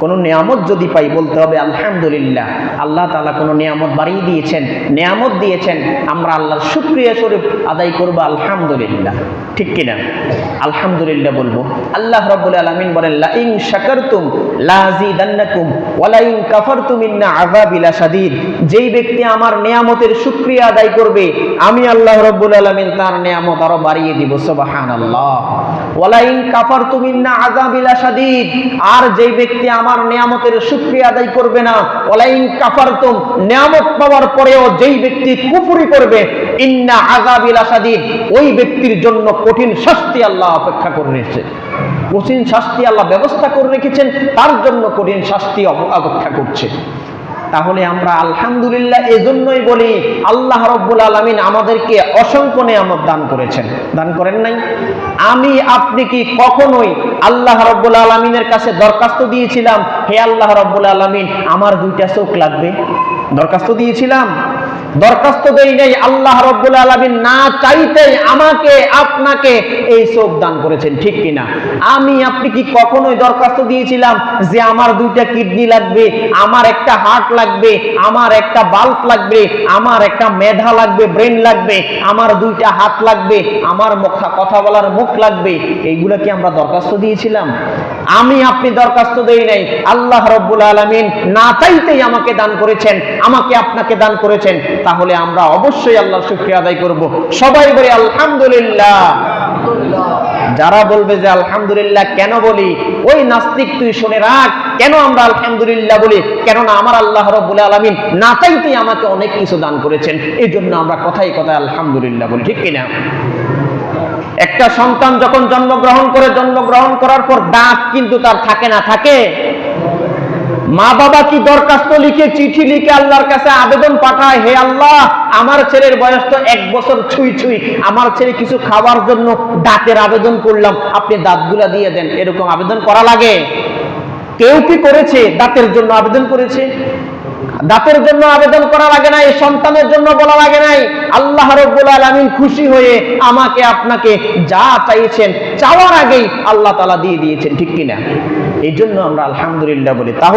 কোনো নিয়ামত যদি পাই বলতে হবে, আলহামদুলিল্লাহ, আল্লাহ তালা কোনো নিয়ামত বাড়িয়ে দিয়েছেন। নিয়ামত দিয়েছেন, আমরা আল্লাহর শুক্রিয়া স্বরূপ আদায় করব, আলহামদুলিল্লাহ। ঠিক কিনা? আলহামদুলিল্লাহ বলব। আল্লাহ রব্বুল আলমিন বলেন লাইং শাকারতুম লাজিদান্নাকুম ওয়ালাইং কাফারতুম ইন্না আযাবিলা শাদীদ। যেই ব্যক্তি আমার নিয়ামতের শুকরিয়া আদায় করবে, আমি আল্লাহ রব্বুল আলামিন তার নিয়ামত আরও বাড়িয়ে দিব, সুবহানাল্লাহ। ওয়ালাইং কাফারতুম ইন্না আযাবিলা শাদীদ। আর যেই ব্যক্তি আমার নিয়ামতের সুক্রিয়া আদায় করবে না। ওয়ালাইং কাফারতুম, নিয়ামত পাওয়ার পরেও যেই ব্যক্তি কুপুরি করবে, ইন্না আগাবিল আসাদি ওই ব্যক্তির জন্য কঠিন শাস্তি আল্লাহ অপেক্ষা করে রেখেছে কঠিন শাস্তি আল্লাহ ব্যবস্থা করে রেখেছেন, তার জন্য কঠিন শাস্তি অপেক্ষা করছে। তাহলে আমরা আলহামদুলিল্লাহ এজন্যই বলি, আল্লাহ রব্বুল আলমিন আমাদেরকে অসংখ্য নিয়ামত দান করেছেন। দান করেন নাই? আমি, আপনি কি কখনোই আল্লাহ রব্বুল আলমিনের কাছে দরখাস্ত দিয়েছিলাম, হে আল্লাহ রব্বুল আলমিন, আমার দুইটা চোখ লাগবে? দরখাস্ত দিয়েছিলাম। দরখাস্ত দেই নাই, আল্লাহ রব্বুল আলমিন না চাইতেই আমাকে, আপনাকে এই চোখ দান করেছেন, ঠিক কিনা? আমি, আপনি কি কখনোই দরখাস্ত দিয়েছিলাম যে আমার দুইটা কিডনি লাগবে, আমার একটা হার্ট লাগবে, আমার একটা বাল্ব লাগবে, আমার একটা মেধা লাগবে, ব্রেন লাগবে, আমার দুইটা হাত লাগবে, আমার মুখা কথা বলার মুখ লাগবে, এইগুলা কি আমরা দরখাস্ত দিয়েছিলাম? আমি, আপনি দরখাস্ত দেই নাই, আল্লাহ রব্বুল আলমিন না চাইতেই আমাকে দান করেছেন, আমাকে আপনাকে দান করেছেন তাহলে আমরা অবশ্যই আল্লাহর শুক্রিয়া আদায় করব। সবাই বলে আলহামদুলিল্লাহ। যারা বলবে যে আলহামদুলিল্লাহ কেন বলি? ওই নাস্তিক তুই শুনে রাখ, কেন আমরা আলহামদুলিল্লাহ বলি? কেননা আমার আল্লাহ রব্বুল আলমিন না চাইতেই আমাকে অনেক কিছু দান করেছেন। এই জন্য আমরা কথাই কথায় আলহামদুলিল্লাহ বলি, ঠিক কিনা? একটা সন্তান যখন জন্মগ্রহণ করে, জন্মগ্রহণ করার পর দাঁত কিন্তু তার থাকে না, থাকে। মা বাবা কি দরখাস্ত লিখে, চিঠি লিখে আল্লাহর কাছে আবেদন পাঠায়? হে আল্লাহ, আমার ছেলের বয়স তো এক বছর ছুঁই ছুঁই। আমার ছেলে কিছু খাওয়ার জন্য দাঁতের আবেদন করলাম। আপনি দাঁতগুলা দিয়ে দেন, এরকম আবেদন করা লাগে? কেউ কি করেছে দাঁতের জন্য আবেদন করেছে? দাঁতের জন্য আবেদন করা লাগে নাই, সন্তানের জন্য বলা লাগে নাই। আল্লাহ রব্বুল আলামিন খুশি হয়ে আমাকে, আপনাকে যা চাইছেন, চাওয়ার আগেই আল্লাহ তালা দিয়ে দিয়েছেন, ঠিক কিনা? এই জন্য আমরা আলহামদুলিল্লাহ বলি। তাহলে